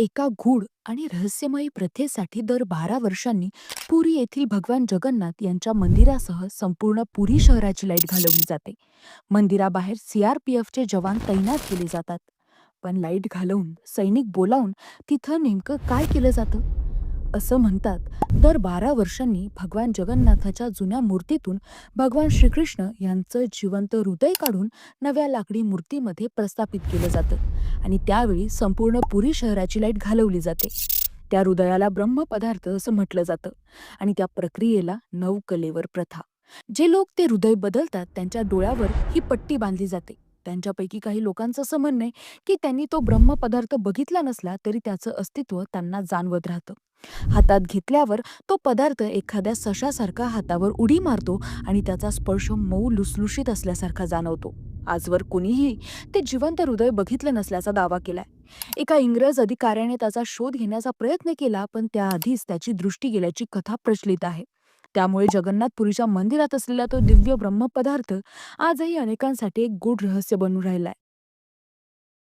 एका गूढ आणि रहस्यमयी प्रथेसाठी दर बारा वर्षांनी पुरी येथील भगवान जगन्नाथ यांच्या मंदिरासह संपूर्ण पुरी शहराची लाइट घालवली जाते. मंदिराबाहेर सीआरपीएफचे जवान तैनात केले जातात. पण लाइट घालवून सैनिक बोलावून तिथं नेमकं काय केलं जातं? असं म्हणतात. दर बारा वर्षांनी भगवान जगन्नाथाच्या जुन्या मूर्तीतून भगवान श्रीकृष्ण यांचं जिवंत हृदय काढून नव्या लाकडी मूर्तीमध्ये प्रस्थापित केलं जातं. आणि त्यावेळी संपूर्ण पुरी शहराची लाइट घालवली जाते. त्या हृदयाला ब्रह्मपदार्थ असं म्हटलं जातं. आणि त्या प्रक्रियेला नवकलेवर प्रथा. जे लोक ते हृदय बदलतात त्यांच्या डोळ्यावर ही पट्टी बांधली जाते. त्यांच्यापैकी काही लोकांचं असं म्हणणं आहे की त्यांनी तो ब्रह्मपदार्थ बघितला नसला तरी त्याचं अस्तित्व त्यांना जाणवत राहतं. हातात घेतल्यावर तो पदार्थ एखाद्या सशासारखा हातावर उडी मारतो आणि त्याचा स्पर्श मऊ लुसलुशीत असल्यासारखा जाणवतो. आजवर कोणीही ते जिवंत हृदय बघितलं नसल्याचा दावा केलाय. एका इंग्रज अधिकाऱ्याने त्याचा शोध घेण्याचा प्रयत्न केला पण त्याआधीच त्याची दृष्टी गेल्याची कथा प्रचलित आहे. त्यामुळे जगन्नाथपुरीच्या मंदिरात असलेला तो दिव्य ब्रह्मपदार्थ आजही अनेकांसाठी एक गूढ रहस्य बनून राहिलाय.